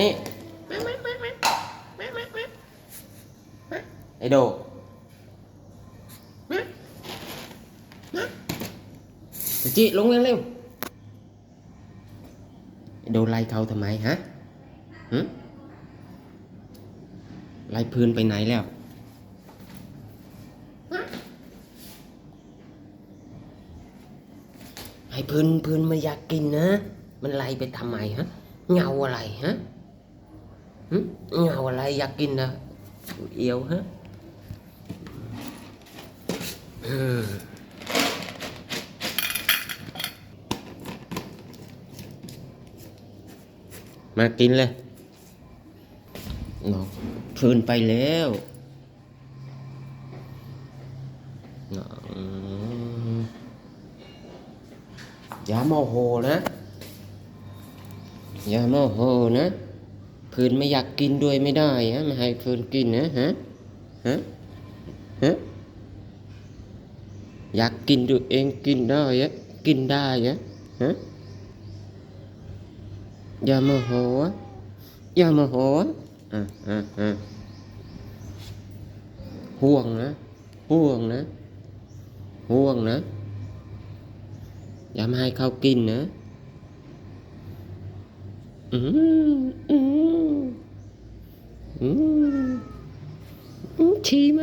นี่ไอโดตะจิลงเร็วเร็วไอโดไล่เขาทำไมฮะหึไล่พื้นไปไหนแล้วให้พื้นพื้นไม่อยากกินนะ มันไล่ไปทำไมฮะ เงาอะไรฮะ หึเงาอะไรอยากกินนะเอียวฮะมมากินเลยน้องคืนไปแล้วน้องอย่าโมโหนะอย่าโมโหนะ พื่นไม่อยากกินด้วยไม่ได้ฮะไม่ให้เพื่นกินนะฮะฮะฮะอยากกินตัวยเองกินได้อะกินได้อะฮะอย่าโมโหอะอย่าโมโหอะอะอะอะห่วงนะห่วงนะห่วงนะอย่ามาให้เขากินนะ อืมอืมอืมอืมฉี่ม